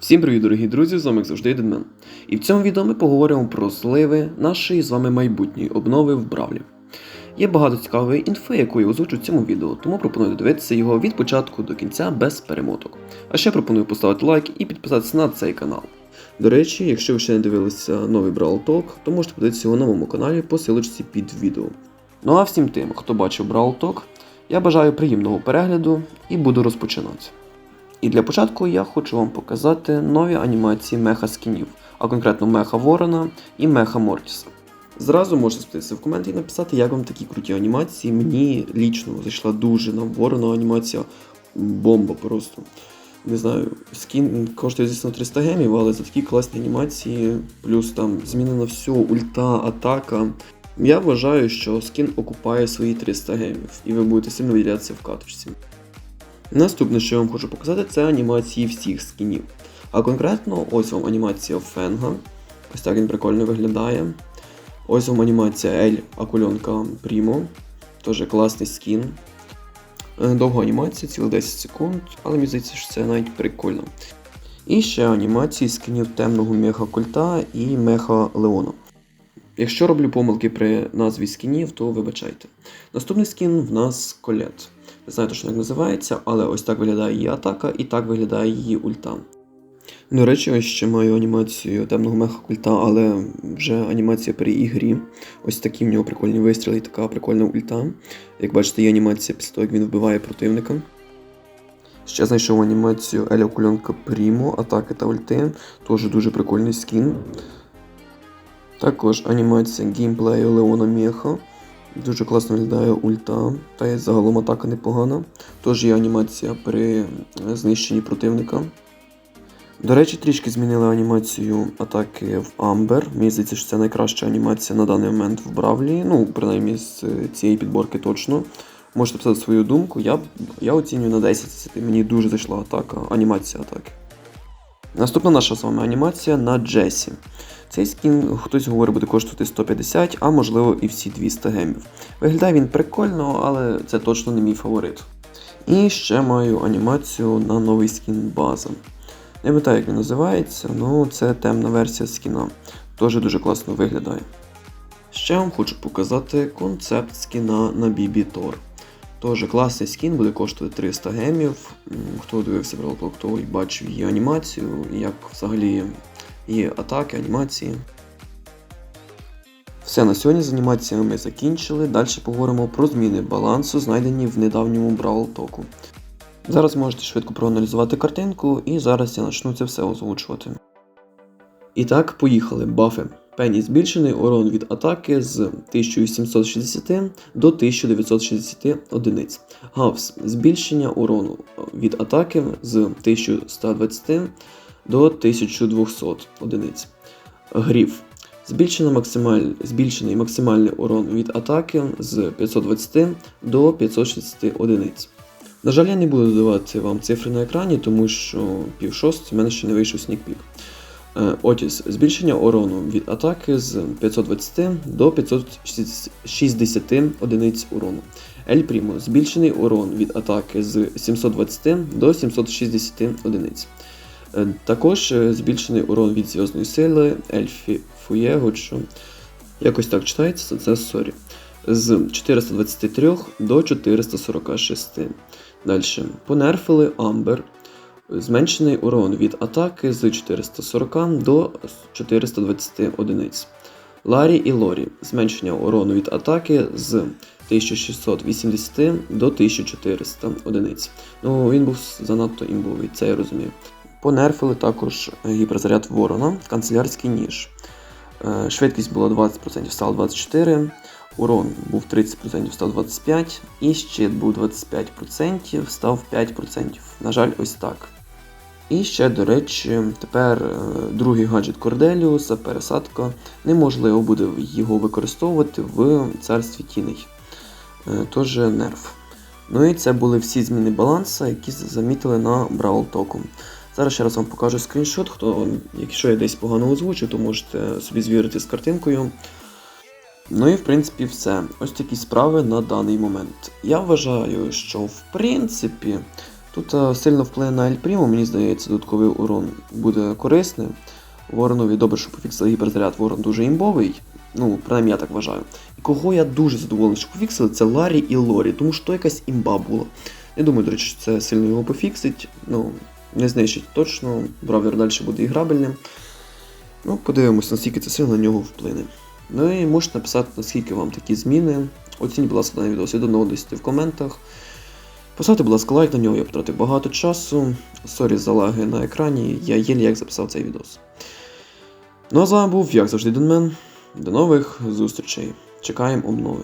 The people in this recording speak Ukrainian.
Всім привіт, дорогі друзі! З вами як завжди Дедмен. І в цьому відео ми поговоримо про зливи нашої з вами майбутньої обнови в Бравлі. Є багато цікавої інфи, яку я озвучу в цьому відео, тому пропоную дивитися його від початку до кінця без перемоток. А ще пропоную поставити лайк і підписатися на цей канал. До речі, якщо ви ще не дивилися новий Brawl Talk, то можете подивитися його на моєму каналі по силочці під відео. Ну а всім тим, хто бачив Brawl Talk, я бажаю приємного перегляду і буду розпочинати. І для початку я хочу вам показати нові анімації меха скінів, а конкретно меха Ворона і меха Мортіса. Зразу можете спитатися в коменті і написати, як вам такі круті анімації. Мені лічно зайшла дуже на Ворона анімація бомба просто. Не знаю, скін коштує, звісно, 300 гемів, але за такі класні анімації, плюс там змінено все, ульта, атака. Я вважаю, що скін окупає свої 300 гемів, і ви будете сильно виділятися в каточці. Наступне, що я вам хочу показати, це анімації всіх скінів. А конкретно, ось вам анімація Фенга. Ось так він прикольно виглядає. Ось вам анімація Ель Акульонка Прімо. Теж класний скін. Е, Довга анімація, цілих 10 секунд, але мені здається, що це навіть прикольно. І ще анімації скінів темного меха Культа і меха Леона. Якщо роблю помилки при назві скінів, то вибачайте. Наступний скін в нас Колет. Не знаю точно як називається, але ось так виглядає її атака і так виглядає її ульта. До речі, ось ще маю анімацію темного меха культа, але вже анімація при ігрі. Ось такі в нього прикольні вистріли і така прикольна ульта. Як бачите, є анімація після того, як він вбиває противника. Ще знайшов анімацію Еля Кульонка Прімо, атаки та ульти. Теж дуже прикольний скін. Також анімація геймплею Леона Меха. Дуже класно виглядає ульта, та й загалом атака непогана. Тож є анімація при е, знищенні противника. До речі, трішки змінили анімацію атаки в Амбер. Мені здається, що це найкраща анімація на даний момент в Бравлі. Ну, принаймні з е, цієї підборки точно. Можете писати свою думку. Я, я оцінюю на 10 з 10. Мені дуже зайшла атака, анімація атаки. Наступна наша з вами анімація на Джесі. Цей скін, хтось говорить, буде коштувати 150, а можливо і всі 200 гемів. Виглядає він прикольно, але це точно не мій фаворит. І ще маю анімацію на новий скін база. Не пам'ятаю, як він називається, ну це темна версія скіна. Теж дуже класно виглядає. Ще вам хочу показати концепт скіна на BB Tor. Теж класний скін, буде коштувати 300 гемів. Хто дивився Brawl той бачив її анімацію, як взагалі її атаки, анімації. Все на сьогодні з анімаціями ми закінчили. Далі поговоримо про зміни балансу, знайдені в недавньому Brawl Току. Зараз можете швидко проаналізувати картинку, і зараз я почну це все озвучувати. І так, поїхали. Бафи. Пенні збільшений урон від атаки з 1760 до 1960 одиниць. Гавс збільшення урону від атаки з 1120 до 1200 одиниць. Гріф. Збільшено максималь... Збільшений максимальний урон від атаки з 520 до 560 одиниць. На жаль, я не буду додавати вам цифри на екрані, тому що пів шостої в мене ще не вийшов снікпік. Е, Отіс. Збільшення урону від атаки з 520 до 560 одиниць урону. Ель Прімо. Збільшений урон від атаки з 720 до 760 одиниць. Е, Також е, збільшений урон від зв'язної сили Ельфі Фуєго, якось так читається, це сорі. З 423 до 446. Далі. Понерфили Амбер. Зменшений урон від атаки з 440 до 420 одиниць. Ларі і Лорі. Зменшення урону від атаки з 1680 до 1400 одиниць. Ну, він був занадто імбовий, це я розумію. Понерфили також гіперзаряд ворона, канцелярський ніж. Е, Швидкість була 20%, стало 24%. Урон був 30%, став 25%, і щит був 25%, став 5%. На жаль, ось так. І ще, до речі, тепер е, другий гаджет Корделіуса, пересадка, неможливо буде його використовувати в царстві тіней. Е, Тож нерв. Ну і це були всі зміни баланса, які замітили на Brawl Току. Зараз ще раз вам покажу скріншот. Хто, якщо я десь погано озвучу, то можете собі звірити з картинкою. Ну і в принципі все. Ось такі справи на даний момент. Я вважаю, що в принципі Тут е, сильно вплине на Ель мені здається, додатковий урон буде корисним. Воронові добре, що пофіксили гіперзаряд, ворон дуже імбовий. Ну, принаймні я так вважаю. І кого я дуже задоволений, що пофіксили, це Ларі і Лорі, тому що то якась імба була. Не думаю, до речі, що це сильно його пофіксить. Ну, не знищить точно, бравлер далі буде іграбельним. Ну, подивимось, наскільки це сильно на нього вплине. Ну і можете написати, наскільки вам такі зміни. Оцініть, будь ласка, даний відео від 1 до 10 в коментах. Поставте, будь ласка, лайк на нього, я потратив багато часу. Сорі за лаги на екрані, я єлі як записав цей відос. Ну а з вами був, як завжди, Денмен. До нових зустрічей. Чекаємо обнови.